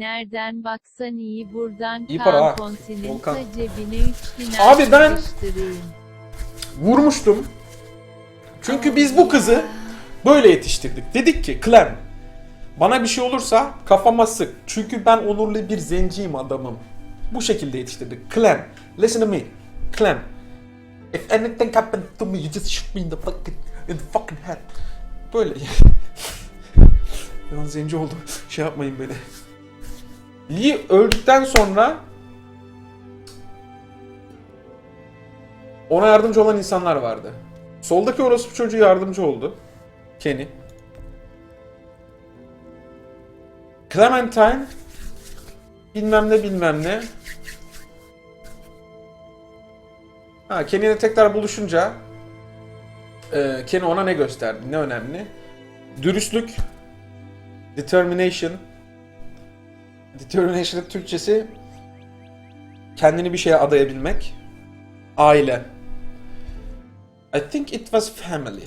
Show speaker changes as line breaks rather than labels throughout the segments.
nereden baksan iyi buradan
İyi para ha. Volkan.
cebine 3000
Abi ben-. Vurmuştum. Çünkü biz bu kızı böyle yetiştirdik. Dedik ki Clem bana bir şey olursa kafama sık. Çünkü ben onurlu bir zenciyim adamım. Bu şekilde yetiştirdik. Clem, listen to me. Clem, if anything happens to me, you just shoot me in the fucking, in the fucking head. Böyle. Ben zenci oldum. Şey yapmayın beni. Lee öldükten sonra ona yardımcı olan insanlar vardı. Soldaki orospu çocuğu yardımcı oldu. Kenny. Clementine bilmem ne bilmem ne. Ha Kenny'yle tekrar buluşunca e, Kenny ona ne gösterdi? Ne önemli? Dürüstlük, determination. Determination'ın Türkçesi kendini bir şeye adayabilmek. Aile. I think it was family.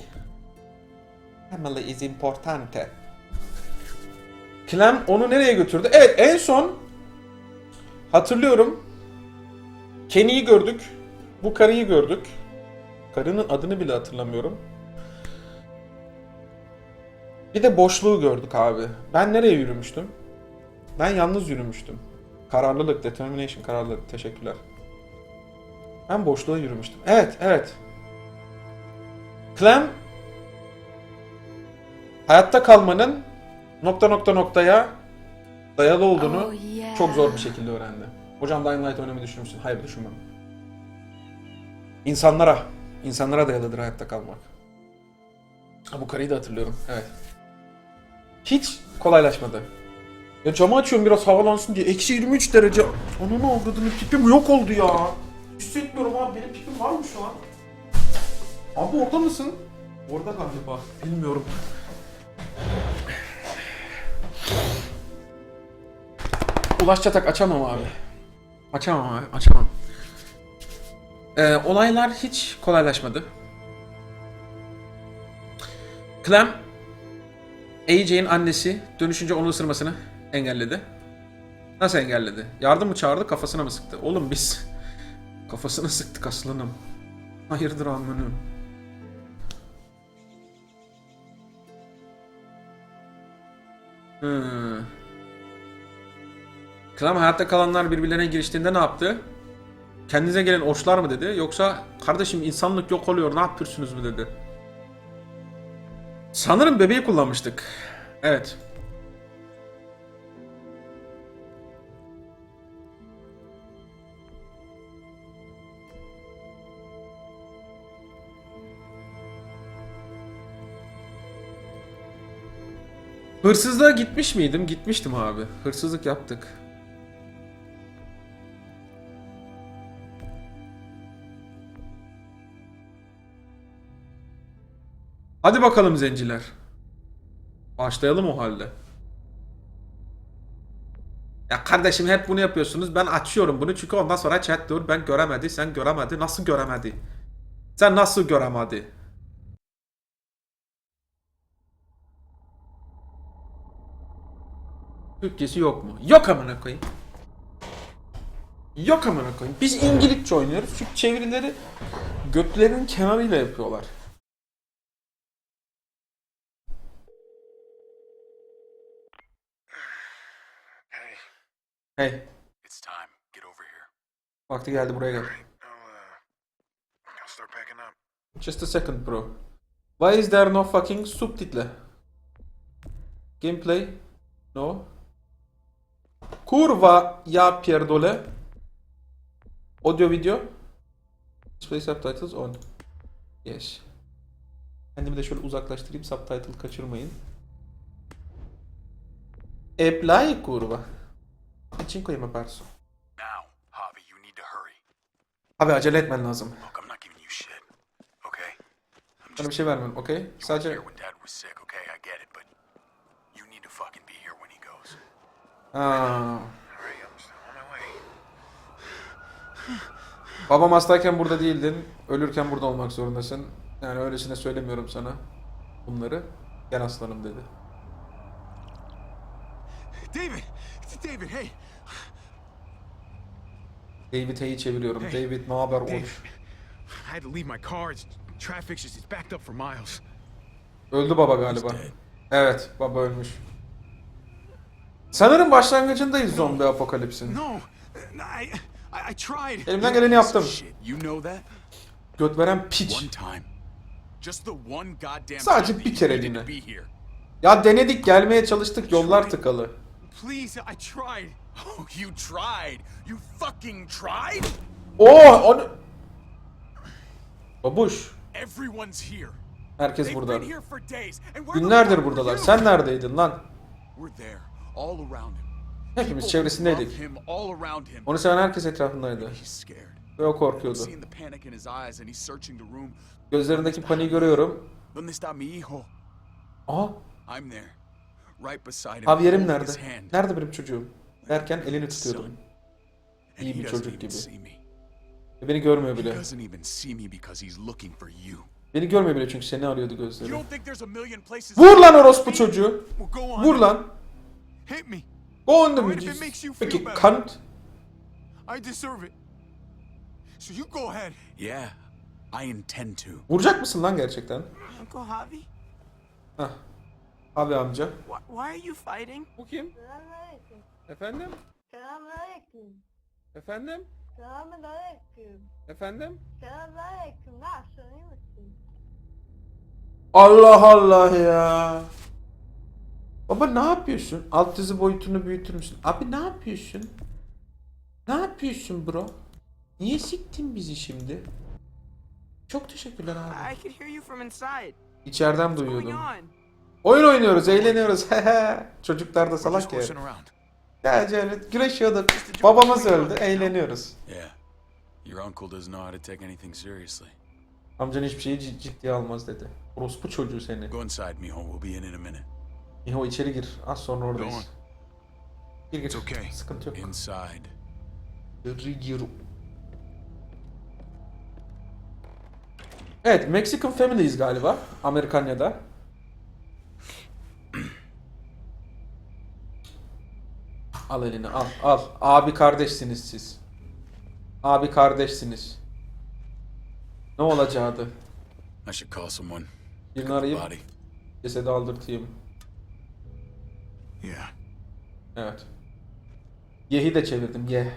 Family is importante. Clem onu nereye götürdü? Evet en son hatırlıyorum. Kenny'yi gördük. Bu karıyı gördük. Karının adını bile hatırlamıyorum. Bir de boşluğu gördük abi. Ben nereye yürümüştüm? Ben yalnız yürümüştüm. Kararlılık, determination, kararlılık. Teşekkürler. Ben boşluğa yürümüştüm. Evet, evet. Clem hayatta kalmanın nokta nokta noktaya dayalı olduğunu
Oh yeah.
çok zor bir şekilde öğrendi. Hocam Dying Light oynamayı düşünür müsün? Hayır düşünmem. İnsanlara, insanlara dayalıdır hayatta kalmak. Ha, bu karıyı da hatırlıyorum. Evet. Hiç kolaylaşmadı. Ya camı açıyorum biraz havalansın diye. Eksi 23 derece. Onun ne avradını pipim yok oldu ya. Hissetmiyorum abi. Benim pipim var mı şu an? Abi orada mısın? Orada galiba. Bilmiyorum. Ulaş Çatak açamam abi. Açamam abi. Açamam. Ee, olaylar hiç kolaylaşmadı. Clem AJ'in annesi dönüşünce onu ısırmasını engelledi. Nasıl engelledi? Yardım mı çağırdı kafasına mı sıktı? Oğlum biz kafasına sıktık aslanım. Hayırdır amınım. Hmm. Clem hayatta kalanlar birbirlerine giriştiğinde ne yaptı? Kendinize gelen oçlar mı dedi? Yoksa kardeşim insanlık yok oluyor ne yapıyorsunuz mu dedi. Sanırım bebeği kullanmıştık. Evet. Hırsızlığa gitmiş miydim? Gitmiştim abi. Hırsızlık yaptık. Hadi bakalım zenciler. Başlayalım o halde. Ya kardeşim hep bunu yapıyorsunuz. Ben açıyorum bunu çünkü ondan sonra chat dur ben göremedi, sen göremedi. Nasıl göremedi? Sen nasıl göremedi? Türkçesi yok mu? Yok amına koyayım. Yok amına koyayım. Biz İngilizce oynuyoruz çünkü çevirileri götlerinin kenarıyla yapıyorlar.
Hey,
Hey,
it's time. Get over here.
vakti geldi buraya gel.
Uh.
Just a second bro. Why is there no fucking subtitle? Gameplay? No. Kurwa, ja pierdolę. Audio video? Display subtitles on. Yes. Kendimi de şöyle uzaklaştırayım subtitle kaçırmayın. Apply kurwa. Koyayım yaparsın.
Now, Javi, you need to hurry.
Abi acele etmen lazım.
Look, I'm not giving you shit. Okay? I'm
Sana bir
just
şey vermiyorum, okey? Sadece...
here when Dad was sick. Okay, I get it, but you need to fucking be here when he goes.
Babam hastayken burada değildin, ölürken burada olmak zorundasın. Yani öylesine söylemiyorum sana bunları. Gel aslanım dedi.
David!
David, hey.
David Hey'i çeviriyorum.
Hey.
David ne haber
David. I had to leave my car. It's, traffic's just it's backed up for miles.
Öldü baba galiba. Evet baba ölmüş. Sanırım başlangıcındayız zombi apokalipsin.
No, I, I, I tried.
Elimden geleni yaptım. Göt veren piç. Sadece bir
be here.
Ya denedik gelmeye çalıştık yollar tıkalı.
Oh,
onu... Babuş.
Everyone's here.
Herkes burada. Günlerdir buradalar. Sen neredeydin lan?
We're there, all around him.
Hepimiz çevresindeydik. Onu seven herkes etrafındaydı. Ve o korkuyordu. Gözlerindeki paniği görüyorum. Aha abi yerim nerede? Nerede benim çocuğum? Derken elini tutuyordum. İyi bir çocuk gibi. Ve Beni görmüyor bile. Beni görmüyor bile çünkü seni arıyordu gözleri. Vur lan orospu çocuğu. Vur lan.
Hit me.
Go on the
Alright, if it makes you feel better.
kant.
I deserve it. So you go ahead. Yeah, I intend to.
Vuracak mısın lan gerçekten?
Uncle Javi,
Hah. Abi amca.
why, why are you fighting?
Bu kim?
Selamünaleyküm.
Efendim?
Selamünaleyküm.
Efendim?
Selamünaleyküm.
Efendim?
Selamünaleyküm. Nasılsın? iyi misin?
Allah Allah ya. Baba ne yapıyorsun? Alt dizi boyutunu büyütür müsün? Abi ne yapıyorsun? Ne yapıyorsun bro? Niye siktin bizi şimdi? Çok teşekkürler abi. İçeriden duyuyordum. Oyun oynuyoruz, eğleniyoruz. Çocuklar da salak ya. Ya Cevdet güreşiyorduk. Babamız öldü, eğleniyoruz. Amcan hiçbir şeyi cid- ciddiye almaz dedi. Orospu çocuğu seni.
Go inside, mijo. We'll be in in a minute.
İho içeri gir. Az sonra oradayız. Gir gir.
Okay.
Sıkıntı yok.
Inside.
Gir gir. Evet, Mexican Family'yiz galiba. Amerikanya'da. Al elini al al. Abi kardeşsiniz siz. Abi kardeşsiniz. Ne olacaktı?
I should call someone.
Birini arayıp cesedi aldırtayım.
Yeah.
Evet. Yehi de çevirdim. Ye.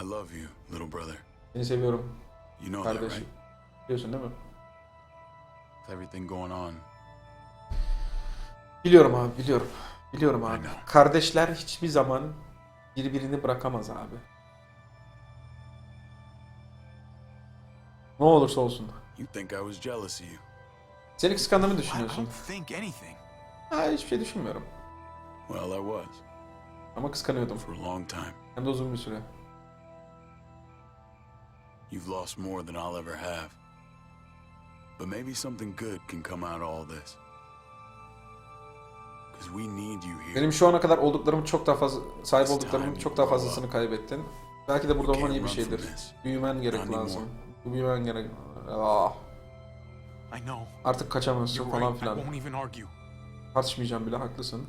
I love you, little brother.
Seni seviyorum
You know that, right?
Biliyorsun değil mi?
With everything going on.
Biliyorum abi biliyorum. Biliyorum abi. Kardeşler hiçbir zaman birbirini bırakamaz abi. Ne olursa olsun.
You think I was jealous of you.
Seni kıskandığımı düşünüyorsun. Ha hiçbir şey düşünmüyorum.
Well, I was.
Ama kıskanıyordum.
For a long time.
Hem de uzun bir süre.
You've lost more than I'll ever have. But maybe something good can come out of all this. Because we need you here.
Benim şu ana kadar olduklarımın çok daha fazla sahip olduklarımın çok daha fazlasını kaybettin. Belki de burada olman iyi bir şeydir. Büyümen gerek lazım. Büyümen gerek. Ah,
I know.
artık kaçamazsın falan
right. I
filan.
won't even argue.
Tartışmayacağım bile haklısın.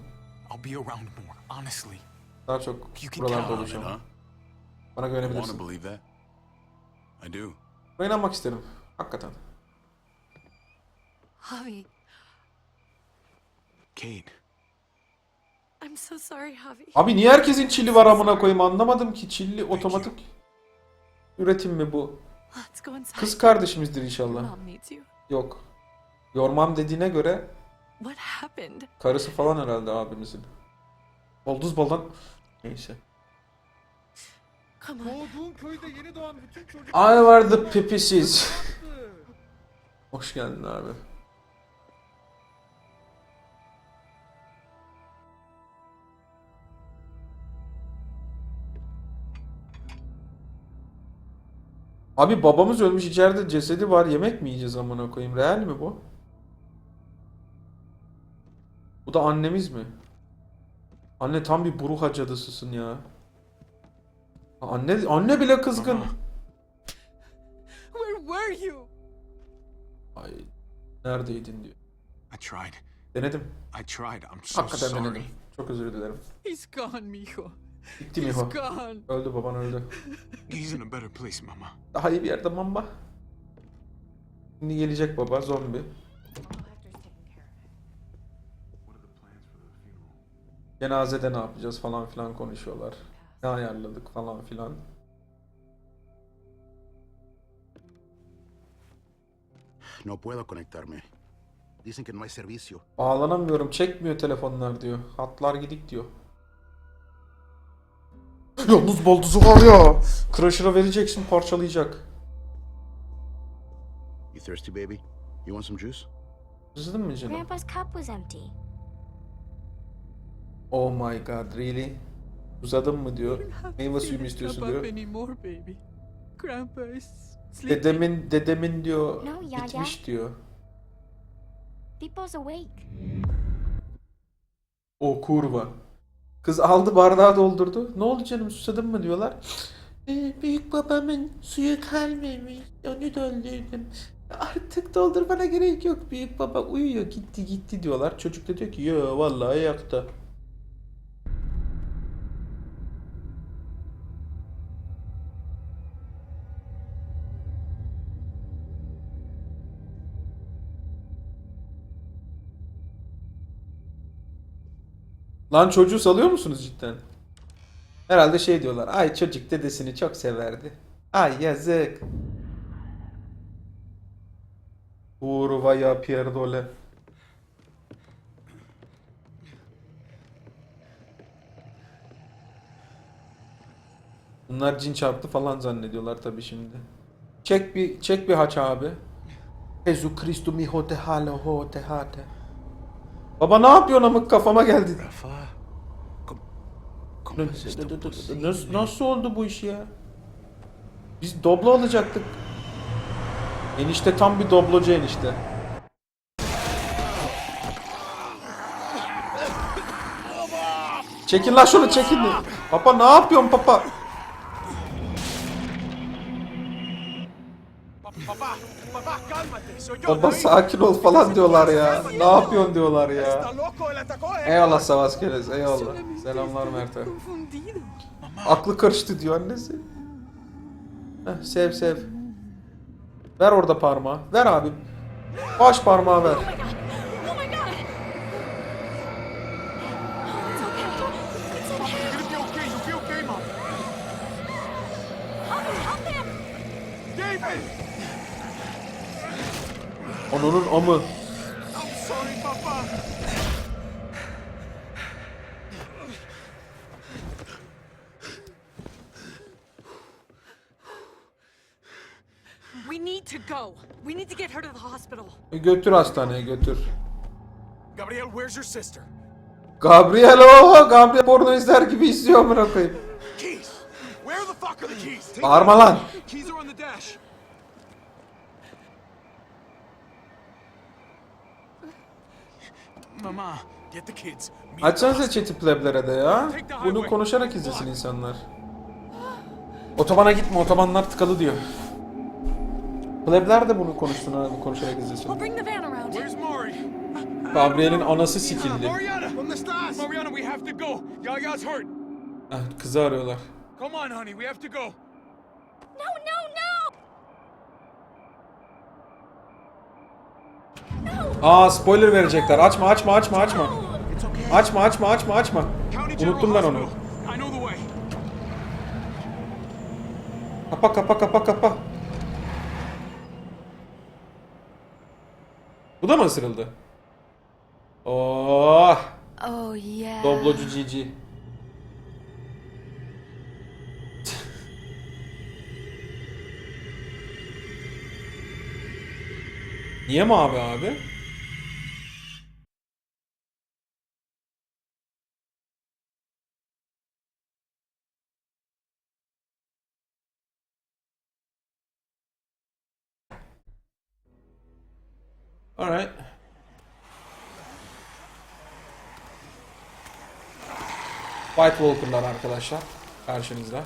I'll be around more, honestly.
Daha çok
You can
buralarda olacağım. Bana
I want to
güvenebilirsin.
believe that. I do.
Buna inanmak isterim. Hakikaten.
Javi,
Kate,
I'm so sorry, Javi.
Abi niye herkesin çilli var amına koyayım anlamadım ki. Çilli otomatik üretim mi bu?
Let's go inside.
Kız kardeşimizdir inşallah. Yok. Yormam dediğine göre
What happened?
karısı falan herhalde abimizin. Bolduz baldan. Neyse.
Come on.
Doğduğun köyde yeni doğan bütün çocuklar...
I were the pipisiz. Hoş geldin abi. Abi babamız ölmüş içeride cesedi var yemek mi yiyeceğiz amına koyayım real mi bu? Bu da annemiz mi? Anne tam bir buruha cadısısın ya. Anne anne bile kızgın.
Where were you?
Ay neredeydin diyor.
I tried.
Denedim.
I tried. I'm so
Hakikaten
sorry.
denedim. Çok özür dilerim.
He's gone, mijo.
Gitti
He's
Miho.
gone.
Öldü baban öldü.
He's in a better place, Mama.
Daha iyi bir yerde mamba. Şimdi gelecek baba zombi. Cenazede ne yapacağız falan filan konuşuyorlar. Ne ayarladık falan filan.
No puedo conectarme. Dicen que no hay servicio.
Bağlanamıyorum çekmiyor telefonlar diyor. Hatlar gidik diyor. Yalnız balduzu var ya. Crusher'a vereceksin parçalayacak.
You thirsty, baby? You want some juice?
Üzüldün mü canım?
Grandpa's cup was empty.
Oh my god really? Uzadın mı diyor. Meyve suyu mu istiyorsun diyor.
anymore, baby. Grandpa is.
Dedemin dedemin diyor
No, ya,
bitmiş diyor.
People's awake.
O kurva. Kız aldı bardağı doldurdu. Ne oldu canım susadın mı diyorlar. "Ee, büyük babamın suyu kalmamış. Onu doldurdum. Artık doldurmana gerek yok. Büyük baba uyuyor gitti gitti diyorlar. Çocuk da diyor ki yo vallahi ayakta. Lan çocuğu salıyor musunuz cidden? Herhalde şey diyorlar. Ay çocuk dedesini çok severdi. Ay yazık. Kurva ya pierdole. Bunlar cin çarptı falan zannediyorlar tabii şimdi. Çek bir çek bir haç abi. Jesu Christu miho te halo ho te hate. Baba ne yapıyorsun amık kafama geldi.
Rafa.
Nasıl, nasıl oldu bu iş ya? Biz doblo alacaktık. Enişte tam bir doblocu enişte. Çekin lan şunu çekin. Papa ne yapıyorsun papa?
Papá,
Baba sakin ol falan diyorlar ya. Ne yapıyorsun diyorlar ya. Eyvallah Savaş Kerez eyvallah. Selamlar Mert'e. Aklı karıştı diyor annesi. Heh, sev sev. Ver orada parmağı. Ver abi. Baş parmağı ver.
The hospital.
E, Götür hastaneye götür.
Gabriel, where's your sister?
Gabriel o Gabriel porno izler gibi izliyor amına koyayım.
Keys. Where the fuck are the keys?
Bağırma lan.
Keys are on the dash. Mama, get the kids. Meet at the
Açsanıza chat'i pleblere de ya. Bunu konuşarak izlesin insanlar. Otobana gitme otobanlar tıkalı diyor. Plebler de bunu konuşsun abi konuşarak izlesin. Gabriel'in anası sikildi. Ah, Kızı arıyorlar.
Come on, honey, we have to go.
No, no, no!
Aa spoiler verecekler. Açma açma açma açma. Açma açma açma açma. Unuttum ben onu. Kapa kapa kapa kapa. Bu da mı ısırıldı? Oh,
Oh, yeah.
doblocu GG. Niye mavi abi? Alright. White Walker'lar arkadaşlar karşınızda.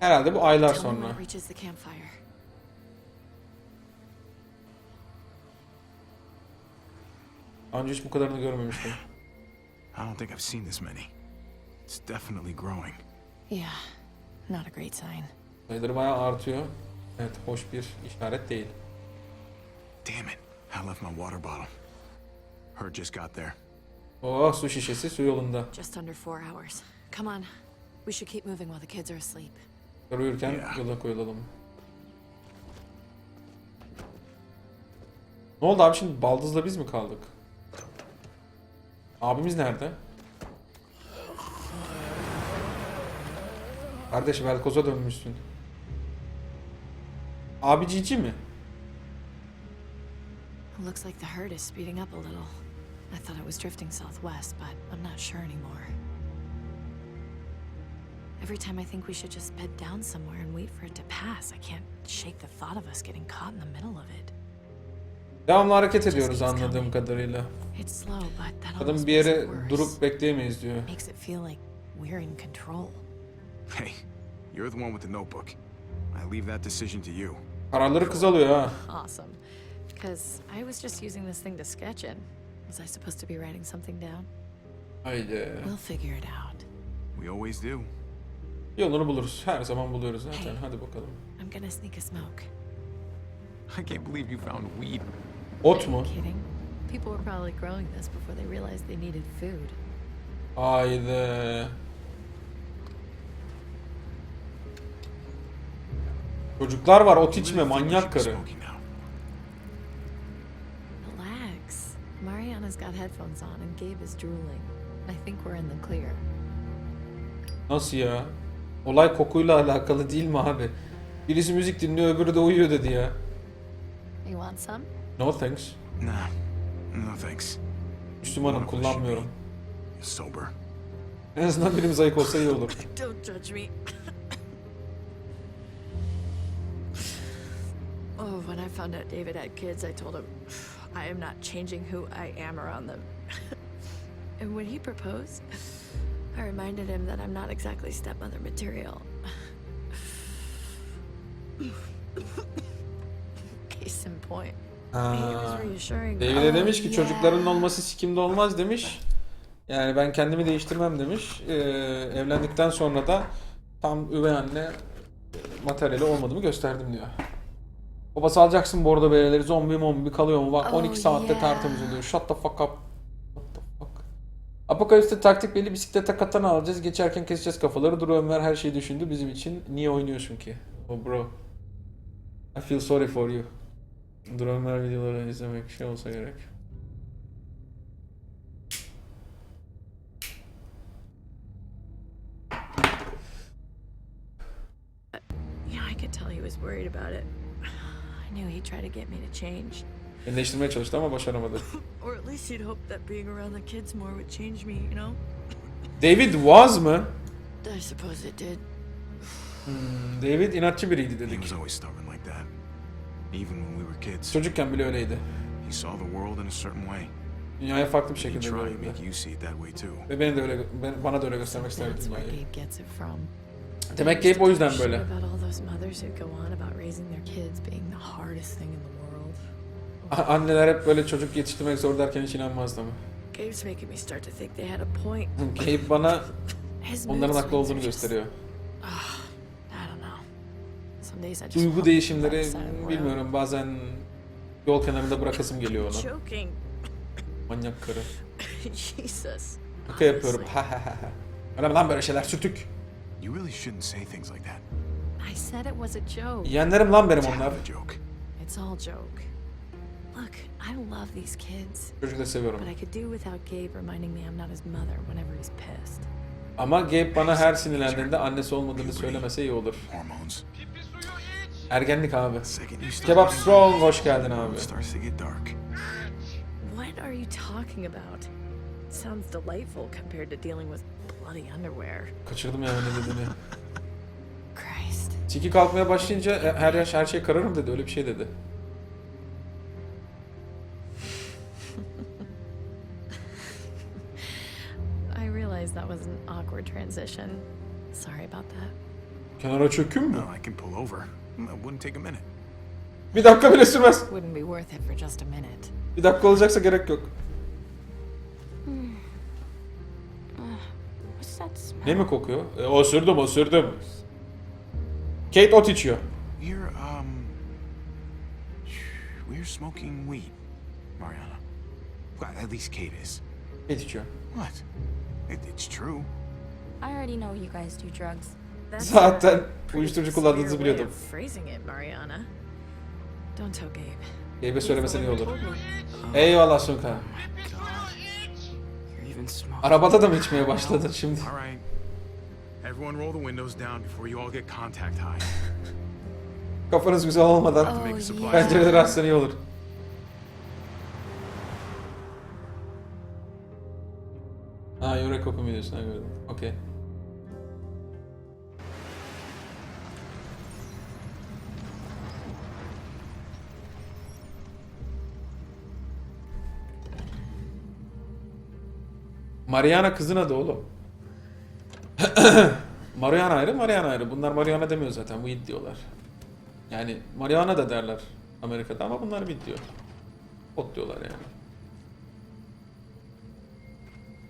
Herhalde bu aylar
Tell me when
sonra.
it reaches the campfire.
Daha önce hiç bu kadarını görmemiştim.
I don't think I've seen this many. It's definitely growing.
Yeah, not a great sign.
Sayıları bayağı artıyor. Evet, hoş bir işaret değil.
Damn it. I left my water bottle. Her just got there.
Oh, su şişesi su yolunda.
Just under four hours. Come on. We should keep moving while the kids are asleep.
Ya.
yola koyulalım. Ne oldu abi şimdi Baldız'la biz mi kaldık? Abimiz nerede? Kardeş Velkoz'a dönmüşsün. Abi cici mi?
Looks like the herd is speeding up a little. I thought it was drifting southwest, but I'm not sure anymore. Every time I think we should just bed down somewhere and wait for it to pass, I can't shake the thought of us getting caught in the middle of it.
Devamlı hareket ediyoruz anladığım kadarıyla.
It's slow, but that
Kadın bir yere durup bekleyemeyiz diyor.
Makes it feel like we're in control.
Hey, you're the one with the notebook. I leave that decision to you.
Kararları kız alıyor ha.
Awesome. Because I was just using this thing to sketch in. Was I supposed to be writing something down?
Haydi.
We'll figure it out.
We always do.
Yolunu buluruz. Her zaman buluyoruz zaten. Hadi bakalım.
I'm gonna sneak a smoke.
I can't believe you found weed.
Ot mu?
Kidding? People were probably growing this before they realized they needed food.
Haydi. Çocuklar var ot içme manyak karı.
Relax. Mariana's got headphones on and Gabe is drooling. I think we're in the clear.
Nasıl ya? Olay kokuyla alakalı değil mi abi? Birisi müzik dinliyor öbürü de uyuyor dedi ya.
You want some?
No thanks.
Nah, no thanks.
Müslümanım kullanmıyorum.
Sober.
En azından birimiz ayık olsa iyi olur.
Don't judge me. oh, when I found out David had kids, I told him I am not changing who I am around them. and when he proposed, I reminded him that I'm not exactly stepmother material. Case in point. Reassuring.
David'e demiş ki çocukların olması sikimde olmaz demiş. Yani ben kendimi değiştirmem demiş. Ee, evlendikten sonra da tam üvey anne materyali olmadığımı gösterdim diyor. Babası alacaksın bu arada beyleri zombi mombi kalıyor mu? Bak
Oh,
12 saatte
yeah.
tertemiz oluyor. Shut the fuck up. Apokalipste taktik belli bisiklete katana alacağız. Geçerken keseceğiz kafaları. Dur Ömer her şeyi düşündü bizim için. Niye oynuyorsun ki? Oh bro. I feel sorry for you. Dur Ömer videoları izlemek şey olsa gerek.
Yeah, I could tell he was worried about it. I knew he'd try to get me to change.
Beni değiştirmeye çalıştı ama başaramadı.
Or at least he'd hoped that being around the kids more would change me, you know?
David was mı?
I suppose it did.
Hmm, David inatçı biriydi
He
dedik.
was always stubborn like that. Even when we were kids.
Çocukken bile öyleydi.
He saw the world in a certain way.
Dünyayı farklı bir
He
şekilde gördü.
make you see it that way too.
Ve beni de öyle, ben- bana da öyle göstermek isterdi
That's where
dünyayı.
Gabe gets it from.
Demek Gabe o yüzden böyle.
About all those mothers who go on about raising their kids being the hardest thing in the world.
Anneler hep böyle çocuk yetiştirmek zor derken hiç inanmazdı ama.
Gabe's making me start to think they had a point.
Gabe bana onların haklı olduğunu gösteriyor.
I don't know. Some days I just
Duygu değişimleri bilmiyorum bazen yol kenarında bırakasım geliyor ona. Manyak karı.
Jesus.
Şaka yapıyorum. Ha ha ha. Önemli lan böyle şeyler sürtük.
You really shouldn't say things like that.
I said it was a joke.
Yeğenlerim lan benim onlar.
It's all joke. Look, I love these kids,
Çocuk da seviyorum.
but I could do without Gabe reminding me I'm not his mother whenever he's pissed.
Ama Gabe bana her sinirlendiğinde annesi olmadığını söylemese iyi olur.
Hormones.
Ergenlik abi. Kebap Strong hoş geldin abi.
What are you talking about? Sounds delightful compared to dealing with bloody underwear.
Kaçırdım yani ne dediğini.
Christ.
Tiki kalkmaya başlayınca e, her yaş her şey kararım dedi. Öyle bir şey dedi.
Awkward transition. Sorry about that.
Kenara çöküm mü?
No, I can pull over. It wouldn't take a minute.
Bir dakika bile sürmez.
Wouldn't be worth it for just a minute.
Bir dakika olacaksa gerek yok.
What's that smell?
Ne mi kokuyor? E, osurdum osurdum. Kate ot içiyor.
We're, um. We're smoking weed, Mariana. Well, at least Kate is.
Kate içiyor.
What? It, it's true.
I already know you guys do drugs.
Zaten uyuşturucu kullandığınızı biliyordum.
of Phrasing it, Mariana. Don't tell Gabe.
Gabe'e söylemesen iyi olur.
Me.
Eyvallah Sunka. Arabada da mı içmeye başladın şimdi?
Everyone roll the windows down before you all get contact high.
Kafanız güzel olmadan
supply.
pencereleri açsan iyi olur. Ha diyorsun ha gördüm. Okey. Mariana kızın adı oğlum. Mariana ayrı, Mariana ayrı. Bunlar Mariana demiyor zaten, weed diyorlar. Yani Mariana da derler Amerika'da ama bunlar weed diyor. Ot diyorlar yani.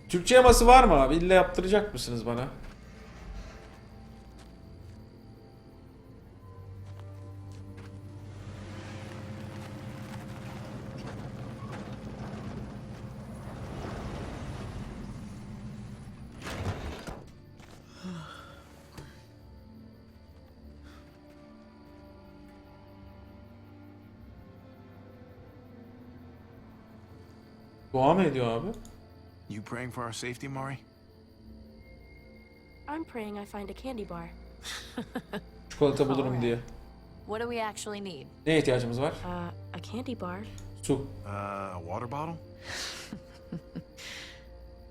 Türkçe yaması var mı abi? İlle yaptıracak mısınız bana? Dua mı ediyor abi?
Praying for our safety, Mari?
I'm praying I find a candy bar.
Çikolata bulurum diye.
What do we actually need?
Neye ihtiyacımız var?
Uh, a candy bar.
Su.
Uh, a water bottle?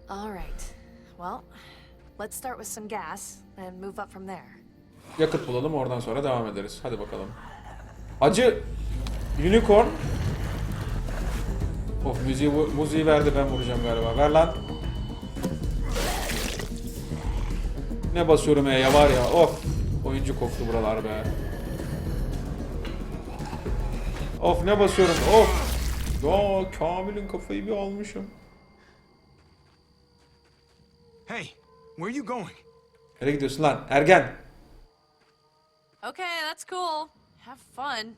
All right. Well, let's start with some gas and move up from there.
Yakıt bulalım oradan sonra devam ederiz. Hadi bakalım. Acı Unicorn. Of müziği, müziği verdi ben vuracağım galiba. Ver lan. Ne basıyorum ya var ya of. Oyuncu koktu buralar be. Of ne basıyorum of. Ya Kamil'in kafayı bir almışım.
Hey, where are you going?
Nereye gidiyorsun lan? Ergen.
Okay, that's cool. Have fun.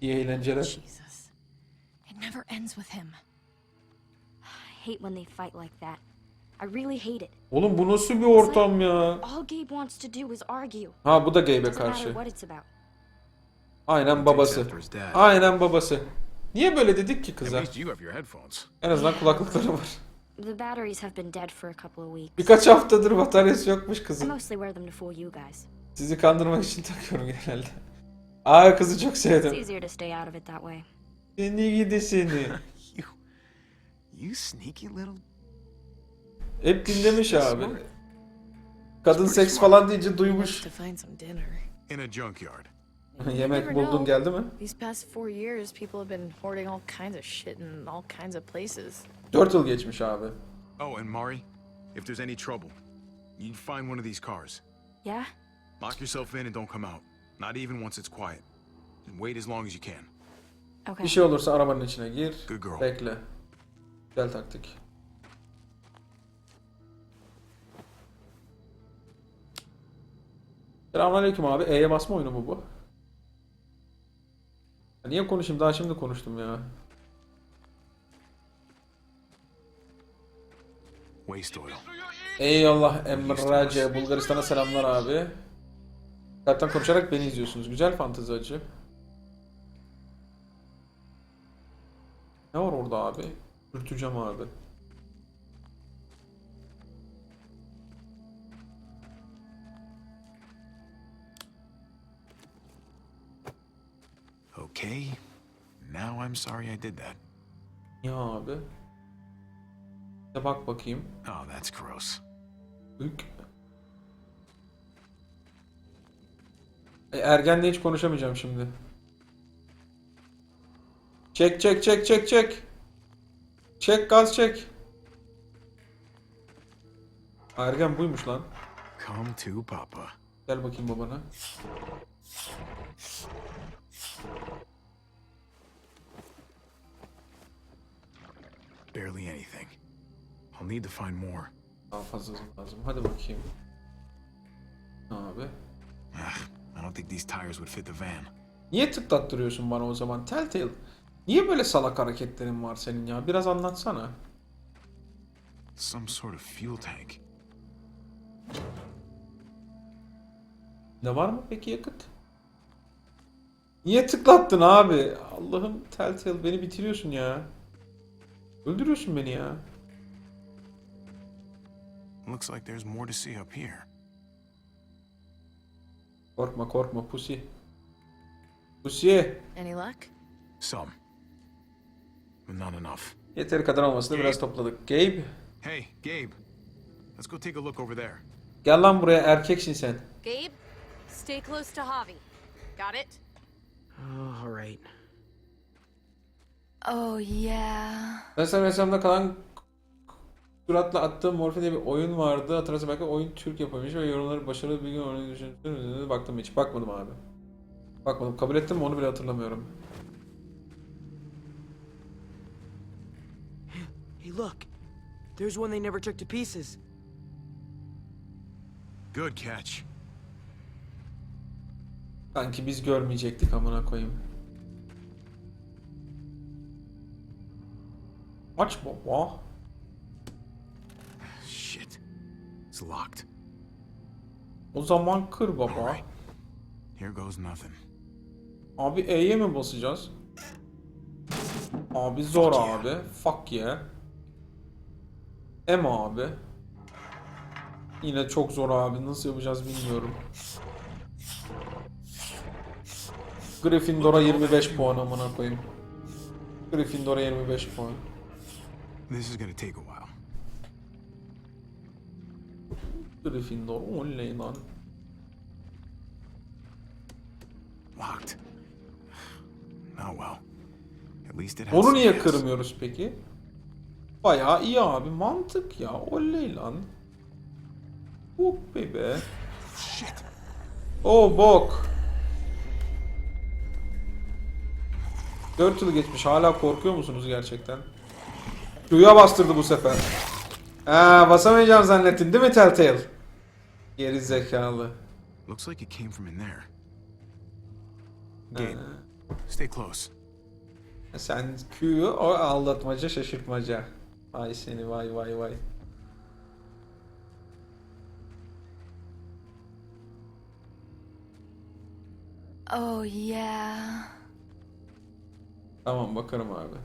İyi eğlenceler.
Jesus. It never ends with him.
I hate when they fight like that. I really hate it.
Oğlum bu nasıl bir ortam ya?
All Gabe wants to do is argue.
Ha bu da Gabe'e karşı.
it's.
Aynen babası. Aynen babası. Niye böyle dedik ki kıza? En azından kulaklıkları var.
The batteries have been dead for a couple of weeks.
Birkaç haftadır bataryası yokmuş kızın.
mostly wear them to fool you guys.
Sizi kandırmak için takıyorum genelde. Aa kızı çok
It's
sevdim.
easier to stay out of it that way.
Seni gidi seni.
You, you sneaky little.
Hep dinlemiş abi. Kadın seks falan deyince duymuş.
In a junkyard.
Yemek buldun geldi mi?
These past four years, people have been hoarding all kinds of shit in all kinds of places.
4 yıl geçmiş abi.
Oh, and Mari, if there's any trouble, you find one of these cars.
Yeah?
Lock yourself in and don't come out. Not even once it's quiet. And wait as long as you can.
Okay.
Bir şey olursa arabanın içine gir.
Good girl.
Bekle. Güzel taktik. Selamünaleyküm abi. E'ye basma oyunu mu bu? Ya Niye konuşayım? Daha şimdi konuştum ya.
Waste oil.
Eyvallah Emrace. Bulgaristan'a selamlar abi. Zaten konuşarak beni izliyorsunuz. Güzel fantezi acı. Ne var orada abi? Ürteceğim abi.
Okay. Now I'm sorry I did that.
Ya abi. Bir bak bakayım.
Oh, that's gross.
Ük. E, ergenle hiç konuşamayacağım şimdi. Çek çek çek çek çek. Çek gaz çek. Ergen buymuş lan.
Come to Papa.
Gel bakayım babana.
Barely anything. I'll need to find more.
Daha fazla lazım. Hadi bakayım. Abi.
Ugh, I don't think these tires would fit the van.
Niye tıklattırıyorsun bana o zaman? Telltale. Niye böyle salak hareketlerin var senin ya? Biraz anlatsana.
Some sort of fuel tank.
Ne var mı peki yakıt? Niye tıklattın abi? Allah'ım Telltale beni bitiriyorsun ya. Öldürüyorsun beni ya.
Looks like there's more to see up here.
Korkma korkma pusi. Pusi.
Any luck?
Some. But not enough.
Yeteri kadar olmasını biraz topladık. Gabe.
Hey, Gabe. Let's go take a look over there.
Gel lan buraya erkeksin sen.
Gabe, stay close to Javi. Got it?
Oh, all right.
Oh, yeah.
Ben sana hesabımda kalan suratla attığım Morphe diye bir oyun vardı. Hatırlarsan belki oyun Türk yapılmış ve yorumları başarılı bir gün oynadığını düşündüm. Baktım hiç. Bakmadım abi. Bakmadım. Kabul ettim mi onu bile hatırlamıyorum.
Hey, look. There's one they never took to pieces.
Good catch.
Sanki biz görmeyecektik amına koyayım. Aç baba.
Shit. It's locked.
O zaman kır baba.
Here goes nothing.
Abi E'ye mi basacağız? Abi zor abi. Fuck yeah. M abi. Yine çok zor abi. Nasıl yapacağız bilmiyorum. Gryffindor'a 25 puan amına koyayım. Gryffindor'a 25 puan.
This is gonna take a while.
Gryffindor oley lan.
Locked. Oh well. At least it has
Onu niye kırmıyoruz peki? Bayağı iyi abi. Mantık ya. Oley lan. Oh bebe.
Shit.
Oh bok. 4 yıl geçmiş. Hala korkuyor musunuz gerçekten? Q'ya bastırdı bu sefer. Ha basamayacağım zannettin değil mi Telltale? Geri zekalı.
Looks like it came from in there. Gabe, stay close.
Sen Q'yu o aldatmaca şaşırtmaca. Vay seni vay vay vay.
Oh, yeah.
Tamam bakarım abi.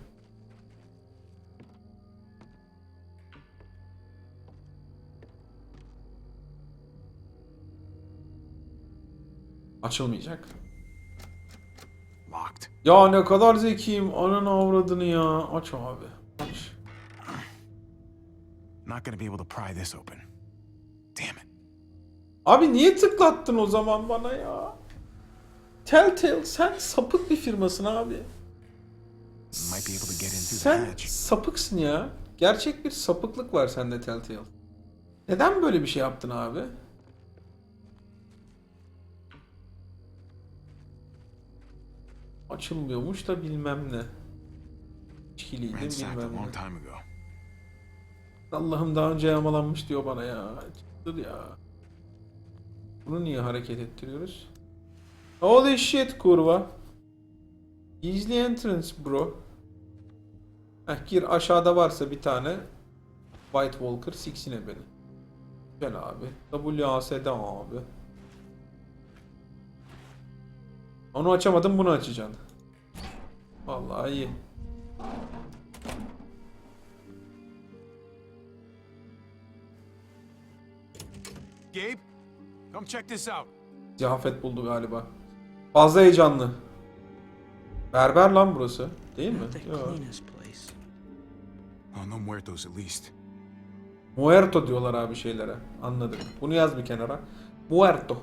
Açılmayacak. Ya ne kadar zekiyim. Ananı avradını ya. Aç abi. Aç.
Not gonna be able to pry this open. Damn it.
Abi niye tıklattın o zaman bana ya? Telltale sen sapık bir firmasın abi. Sen sapıksın ya. Gerçek bir sapıklık var sende Telltale. Neden böyle bir şey yaptın abi? Açılmıyormuş da bilmem ne. İçkiliydi
Ransacked a
bilmem ne. Allah'ım daha önce yağmalanmış diyor bana ya. Çıktır ya. Bunu niye hareket ettiriyoruz? Holy shit kurva. Gizli entrance bro. Heh, gir aşağıda varsa bir tane White Walker siksine beni. Gel abi. WASD abi. Onu açamadım bunu açacaksın. Vallahi iyi.
Gabe, come check this out.
Ziyafet buldu galiba. Fazla heyecanlı. Berber lan burası. Değil mi?
Not the
Yo.
cleanest place.
Oh, no muertos at least.
Muerto diyorlar abi şeylere. Anladık. Bunu yaz bir kenara. Muerto.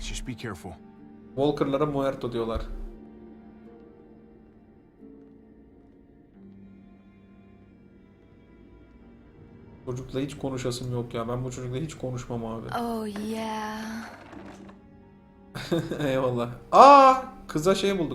Just be careful.
Walker'lara muerto diyorlar. Çocukla hiç konuşasım yok ya. Ben bu çocukla hiç konuşmam abi.
Oh, yeah.
Eyvallah. Aa kıza şey bulduk.